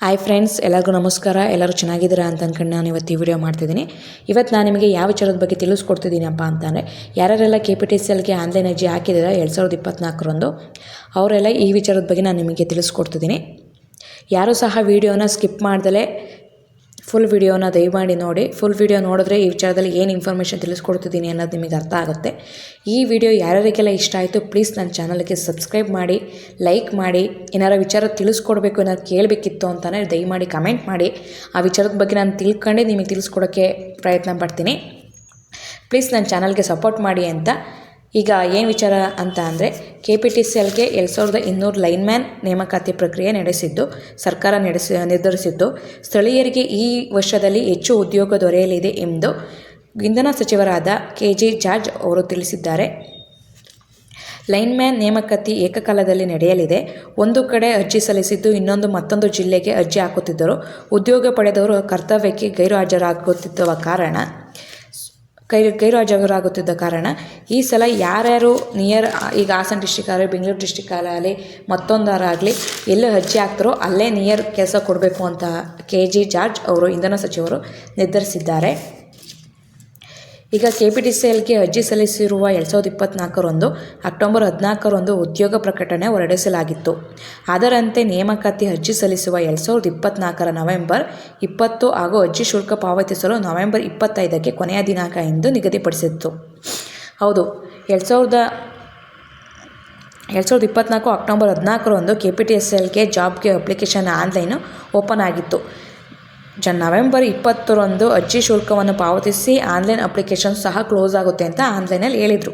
Hi friends ಎಲ್ಲರಿಗೂ ನಮಸ್ಕಾರ. ಎಲ್ಲರೂ ಚೆನ್ನಾಗಿದ್ದೀರಾ ಅಂತ ಅಂದ್ಕೊಂಡು ನಾನು ಇವತ್ತು ಈ ವಿಡಿಯೋ ಮಾಡ್ತಿದ್ದೀನಿ. ಇವತ್ತು ನಾನು ನಿಮಗೆ ಯಾವ ವಿಚಾರದ ಬಗ್ಗೆ ತಿಳಿಸ್ಕೊಡ್ತಿದ್ದೀನಪ್ಪ ಅಂತಂದರೆ, ಯಾರ್ಯಾರೆಲ್ಲ ಕೆ ಪಿ ಟಿ ಸಿ ಎಲ್ಗೆ ಆನ್ಲೈನ್ ಅರ್ಜಿ ಹಾಕಿದ್ದಾರೆ ಎರಡು ಸಾವಿರದ ಇಪ್ಪತ್ತ್ನಾಲ್ಕರಂದು ಅವರೆಲ್ಲ ಈ ವಿಚಾರದ ಬಗ್ಗೆ ನಾನು ನಿಮಗೆ ತಿಳಿಸ್ಕೊಡ್ತಿದ್ದೀನಿ. ಯಾರೂ ಸಹ ವೀಡಿಯೋನ ಸ್ಕಿಪ್ ಮಾಡ್ದಲೇ ಫುಲ್ ವಿಡಿಯೋನ ದಯಮಾಡಿ ನೋಡಿ. ಫುಲ್ ವಿಡಿಯೋ ನೋಡಿದ್ರೆ ಈ ವಿಚಾರದಲ್ಲಿ ಏನು ಇನ್ಫಾರ್ಮೇಷನ್ ತಿಳಿಸ್ಕೊಡ್ತಿದ್ದೀನಿ ಅನ್ನೋದು ನಿಮಗೆ ಅರ್ಥ ಆಗುತ್ತೆ. ಈ ವಿಡಿಯೋ ಯಾರ್ಯಾರಿಗೆಲ್ಲ ಇಷ್ಟ ಆಯಿತು ಪ್ಲೀಸ್ ನನ್ನ ಚಾನಲ್ಗೆ ಸಬ್ಸ್ಕ್ರೈಬ್ ಮಾಡಿ ಲೈಕ್ ಮಾಡಿ ಏನಾರ ವಿಚಾರ ತಿಳಿಸ್ಕೊಡ್ಬೇಕು ಏನಾರು ಕೇಳಬೇಕಿತ್ತು ಅಂತಲೇ ದಯಮಾಡಿ ಕಮೆಂಟ್ ಮಾಡಿ. ಆ ವಿಚಾರದ ಬಗ್ಗೆ ನಾನು ತಿಳ್ಕೊಂಡೆ ನಿಮಗೆ ತಿಳಿಸ್ಕೊಡೋಕ್ಕೆ ಪ್ರಯತ್ನ ಪಡ್ತೀನಿ. ಪ್ಲೀಸ್ ನನ್ನ ಚಾನಲ್ಗೆ ಸಪೋರ್ಟ್ ಮಾಡಿ ಅಂತ. ಈಗ ಏನು ವಿಚಾರ ಅಂತ ಅಂದರೆ ಕೆ ಪಿ ಟಿ ಸಿ ಎಲ್ಗೆ ಎರಡು ಸಾವಿರದ ಇನ್ನೂರು ಲೈನ್ಮ್ಯಾನ್ ನೇಮಕಾತಿ ಪ್ರಕ್ರಿಯೆ ನಡೆಸಿದ್ದು, ಸರ್ಕಾರ ನಡೆಸಿ, ನಿರ್ಧರಿಸಿದ್ದು. ಸ್ಥಳೀಯರಿಗೆ ಈ ವರ್ಷದಲ್ಲಿ ಹೆಚ್ಚು ಉದ್ಯೋಗ ದೊರೆಯಲಿದೆ ಎಂದು ಇಂಧನ ಸಚಿವರಾದ ಕೆ ಜೆ ಜಾರ್ಜ್ ಅವರು ತಿಳಿಸಿದ್ದಾರೆ. ಲೈನ್ಮ್ಯಾನ್ ನೇಮಕಾತಿ ಏಕಕಾಲದಲ್ಲಿ ನಡೆಯಲಿದೆ. ಒಂದು ಕಡೆ ಅರ್ಜಿ ಸಲ್ಲಿಸಿದ್ದು, ಇನ್ನೊಂದು ಮತ್ತೊಂದು ಜಿಲ್ಲೆಗೆ ಅರ್ಜಿ ಹಾಕುತ್ತಿದ್ದರು. ಉದ್ಯೋಗ ಪಡೆದವರು ಕರ್ತವ್ಯಕ್ಕೆ ಗೈರು ಹಾಜರಾಗುತ್ತಿದ್ದ ಕಾರಣ ಕೈ ಕೈರು ಹಾಜರಾಗುತ್ತಿದ್ದ ಕಾರಣ ಈ ಸಲ ಯಾರ್ಯಾರು ನಿಯರ್ ಈಗ ಹಾಸನ ಡಿಸ್ಟಿಕ್ ಆಗಲಿ, ಬೆಂಗಳೂರು ಡಿಸ್ಟಿಕ್ ಆಗಲಿ, ಮತ್ತೊಂದರಾಗಲಿ ಎಲ್ಲಿ ಅರ್ಜಿ ಹಾಕ್ತಾರೋ ಅಲ್ಲೇ ನಿಯರ್ ಕೆಲಸ ಕೊಡಬೇಕು ಅಂತ ಕೆ ಜಿ ಜಾರ್ಜ್ ಅವರು, ಇಂಧನ ಸಚಿವರು ನಿರ್ಧರಿಸಿದ್ದಾರೆ. ಈಗ ಕೆ ಪಿ ಟಿ ಸಿ ಎಲ್ಗೆ ಅರ್ಜಿ ಸಲ್ಲಿಸಿರುವ ಎರಡು ಸಾವಿರದ ಇಪ್ಪತ್ನಾಲ್ಕರಂದು, ಅಕ್ಟೋಬರ್ ಹದಿನಾಲ್ಕರಂದು ಉದ್ಯೋಗ ಪ್ರಕಟಣೆ ಹೊರಡಿಸಲಾಗಿತ್ತು. ಅದರಂತೆ ನೇಮಕಾತಿ ಅರ್ಜಿ ಸಲ್ಲಿಸುವ ಎರಡು ಸಾವಿರದ ಇಪ್ಪತ್ತ್ನಾಲ್ಕರ ನವೆಂಬರ್ ಇಪ್ಪತ್ತು ಹಾಗೂ ಅರ್ಜಿ ಶುಲ್ಕ ಪಾವತಿಸಲು ನವೆಂಬರ್ ಇಪ್ಪತ್ತೈದಕ್ಕೆ ಕೊನೆಯ ದಿನಾಂಕ ಎಂದು ನಿಗದಿಪಡಿಸಿತ್ತು. ಹೌದು, ಎರಡು ಸಾವಿರದ ಎರಡು ಸಾವಿರದ ಇಪ್ಪತ್ತ್ನಾಲ್ಕು ಅಕ್ಟೋಬರ್ ಹದಿನಾಲ್ಕರಂದು ಕೆ ಪಿ ಟಿ ಎಸ್ ಎಲ್ಗೆ ಜಾಬ್ಗೆ ಅಪ್ಲಿಕೇಶನ್ ಆನ್ಲೈನು ಓಪನ್ ಆಗಿತ್ತು. ಜ ನವೆಂಬರ್ ಇಪ್ಪತ್ತರಂದು ಅರ್ಜಿ ಶುಲ್ಕವನ್ನು ಪಾವತಿಸಿ ಆನ್ಲೈನ್ ಅಪ್ಲಿಕೇಶನ್ ಸಹ ಕ್ಲೋಸ್ ಆಗುತ್ತೆ ಅಂತ ಆನ್ಲೈನಲ್ಲಿ ಹೇಳಿದರು.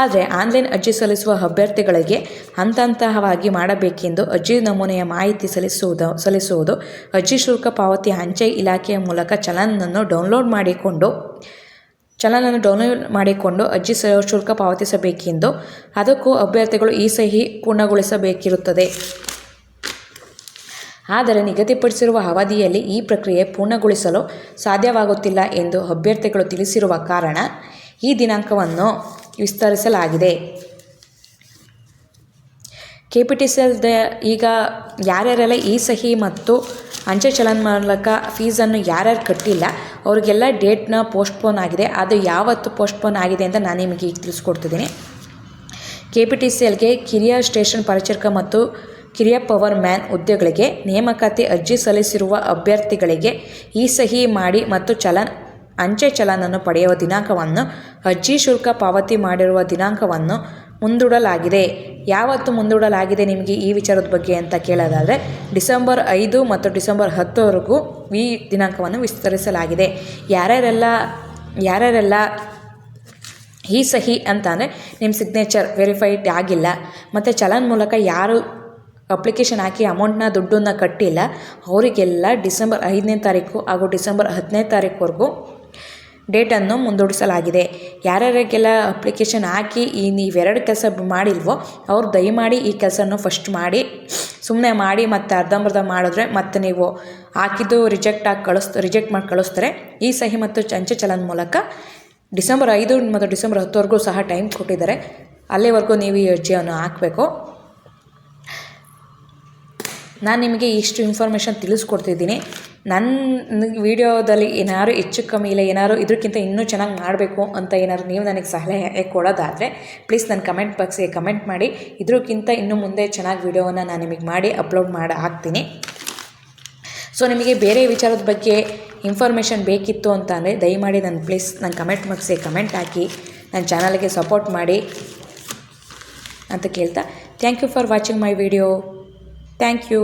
ಆದರೆ ಆನ್ಲೈನ್ ಅರ್ಜಿ ಸಲ್ಲಿಸುವ ಅಭ್ಯರ್ಥಿಗಳಿಗೆ ಹಂತ ಹಂತವಾಗಿ ಮಾಡಬೇಕೆಂದು ಅರ್ಜಿ ನಮೂನೆಯ ಮಾಹಿತಿ ಸಲ್ಲಿಸುವುದು ಸಲ್ಲಿಸುವುದು, ಅರ್ಜಿ ಶುಲ್ಕ ಪಾವತಿ ಅಂಚೆ ಇಲಾಖೆಯ ಮೂಲಕ ಚಲನನ್ನು ಡೌನ್ಲೋಡ್ ಮಾಡಿಕೊಂಡು, ಚಲನನ್ನು ಡೌನ್ಲೋಡ್ ಮಾಡಿಕೊಂಡು ಅರ್ಜಿ ಶುಲ್ಕ ಪಾವತಿಸಬೇಕೆಂದು, ಅದಕ್ಕೂ ಅಭ್ಯರ್ಥಿಗಳು ಈ ಸಹಿ ಪೂರ್ಣಗೊಳಿಸಬೇಕಿರುತ್ತದೆ. ಆದರೆ ನಿಗದಿಪಡಿಸಿರುವ ಅವಧಿಯಲ್ಲಿ ಈ ಪ್ರಕ್ರಿಯೆ ಪೂರ್ಣಗೊಳಿಸಲು ಸಾಧ್ಯವಾಗುತ್ತಿಲ್ಲ ಎಂದು ಅಭ್ಯರ್ಥಿಗಳು ತಿಳಿಸಿರುವ ಕಾರಣ ಈ ದಿನಾಂಕವನ್ನು ವಿಸ್ತರಿಸಲಾಗಿದೆ. ಕೆ ಪಿ ಟಿ ಸಿ ಈಗ ಯಾರ್ಯಾರೆಲ್ಲ ಈ ಸಹಿ ಮತ್ತು ಅಂಚೆ ಚಲನ್ ಮೂಲಕ ಫೀಸನ್ನು ಯಾರ್ಯಾರು ಕಟ್ಟಿಲ್ಲ, ಅವರಿಗೆಲ್ಲ ಡೇಟ್ನ ಪೋಸ್ಟ್ಪೋನ್ ಆಗಿದೆ. ಅದು ಯಾವತ್ತು ಪೋಸ್ಟ್ಪೋನ್ ಆಗಿದೆ ಅಂತ ನಾನು ನಿಮಗೆ ಈಗ ತಿಳಿಸ್ಕೊಡ್ತಿದ್ದೀನಿ. ಕೆ ಪಿ ಟಿ ಸಿ ಎಲ್ಗೆ ಕಿರಿಯ ಸ್ಟೇಷನ್ ಪರಿಚರ್ಕ ಮತ್ತು ಕಿರಿಯ ಪವರ್ ಮ್ಯಾನ್ ಹುದ್ದೆಗಳಿಗೆ ನೇಮಕಾತಿ ಅರ್ಜಿ ಸಲ್ಲಿಸಿರುವ ಅಭ್ಯರ್ಥಿಗಳಿಗೆ ಈ ಸಹಿ ಮಾಡಿ ಮತ್ತು ಚಲನ್, ಅಂಚೆ ಚಲನನ್ನು ಪಡೆಯುವ ದಿನಾಂಕವನ್ನು, ಅರ್ಜಿ ಶುಲ್ಕ ಪಾವತಿ ಮಾಡಿರುವ ದಿನಾಂಕವನ್ನು ಮುಂದೂಡಲಾಗಿದೆ. ಯಾವತ್ತು ಮುಂದೂಡಲಾಗಿದೆ ನಿಮಗೆ ಈ ವಿಚಾರದ ಬಗ್ಗೆ ಅಂತ ಕೇಳೋದಾದರೆ, ಡಿಸೆಂಬರ್ ಐದು ಮತ್ತು ಡಿಸೆಂಬರ್ ಹತ್ತರವರೆಗೂ ಈ ದಿನಾಂಕವನ್ನು ವಿಸ್ತರಿಸಲಾಗಿದೆ. ಯಾರ್ಯಾರೆಲ್ಲ ಯಾರ್ಯಾರೆಲ್ಲ ಈ ಸಹಿ ಅಂತ ಅಂದರೆ ನಿಮ್ಮ ಸಿಗ್ನೇಚರ್ ವೆರಿಫೈಡ್ ಆಗಿಲ್ಲ. ಮತ್ತು ಚಲನ್ ಮೂಲಕ ಯಾರು ಅಪ್ಲಿಕೇಶನ್ ಹಾಕಿ ಅಮೌಂಟ್ನ ದುಡ್ಡನ್ನ ಕಟ್ಟಿಲ್ಲ. ಅವರಿಗೆಲ್ಲ ಡಿಸೆಂಬರ್ ಐದನೇ ತಾರೀಕು ಹಾಗೂ ಡಿಸೆಂಬರ್ ಹತ್ತನೇ ತಾರೀಕುವರೆಗೂ ಡೇಟನ್ನು ಮುಂದೂಡಿಸಲಾಗಿದೆ. ಯಾರ್ಯಾರಿಗೆಲ್ಲ ಅಪ್ಲಿಕೇಶನ್ ಹಾಕಿ ಈ ನೀವೆರಡು ಕೆಲಸ ಮಾಡಿಲ್ವೋ ಅವ್ರು ದಯಮಾಡಿ ಈ ಕೆಲಸನ ಫಸ್ಟ್ ಮಾಡಿ ಸುಮ್ಮನೆ ಮಾಡಿ ಮತ್ತು ಅರ್ಧಂಬರ್ಧ ಮಾಡಿದ್ರೆ ಮತ್ತು ನೀವು ಹಾಕಿದ್ದು ರಿಜೆಕ್ಟ್ ಆಗಿ ಕಳಿಸ್, ರಿಜೆಕ್ಟ್ ಮಾಡಿ ಕಳಿಸ್ತಾರೆ. ಈ ಸಹಿ ಮತ್ತು ಅಂಚೆ ಚಲನ್ ಮೂಲಕ ಡಿಸೆಂಬರ್ ಐದು ಮತ್ತು ಡಿಸೆಂಬರ್ ಹತ್ತುವರೆಗೂ ಸಹ ಟೈಮ್ ಕೊಟ್ಟಿದ್ದಾರೆ. ಅಲ್ಲಿವರೆಗೂ ನೀವು ಈ ಅರ್ಜಿಯನ್ನು ಹಾಕಬೇಕು. ನಾನು ನಿಮಗೆ ಇಷ್ಟು ಇನ್ಫಾರ್ಮೇಷನ್ ತಿಳಿಸ್ಕೊಡ್ತಿದ್ದೀನಿ. ನನ್ನ ವಿಡಿಯೋದಲ್ಲಿ ಏನಾದ್ರು ಹೆಚ್ಚು ಕಮ್ಮಿ ಇಲ್ಲ, ಏನಾದ್ರು ಇದಕ್ಕಿಂತ ಇನ್ನೂ ಚೆನ್ನಾಗಿ ಮಾಡಬೇಕು ಅಂತ ಏನಾದ್ರು ನೀವು ನನಗೆ ಸಲಹೆ ಕೊಡೋದಾದರೆ ಪ್ಲೀಸ್ ನನ್ನ ಕಮೆಂಟ್ ಬಾಕ್ಸಿಗೆ ಕಮೆಂಟ್ ಮಾಡಿ. ಇದಕ್ಕಿಂತ ಇನ್ನೂ ಮುಂದೆ ಚೆನ್ನಾಗಿ ವೀಡಿಯೋವನ್ನು ನಾನು ನಿಮಗೆ ಮಾಡಿ ಅಪ್ಲೋಡ್ ಮಾಡಿ ಹಾಕ್ತೀನಿ. ಸೊ ನಿಮಗೆ ಬೇರೆ ವಿಚಾರದ ಬಗ್ಗೆ ಇನ್ಫಾರ್ಮೇಷನ್ ಬೇಕಿತ್ತು ಅಂತ ಅಂದರೆ ದಯಮಾಡಿ ನನ್ನ ಪ್ಲೀಸ್ ನನ್ನ ಕಮೆಂಟ್ ಬಾಕ್ಸಿಗೆ ಕಮೆಂಟ್ ಹಾಕಿ ನನ್ನ ಚಾನಲ್ಗೆ ಸಪೋರ್ಟ್ ಮಾಡಿ ಅಂತ ಕೇಳ್ತಾ. Thank you for watching my video thank you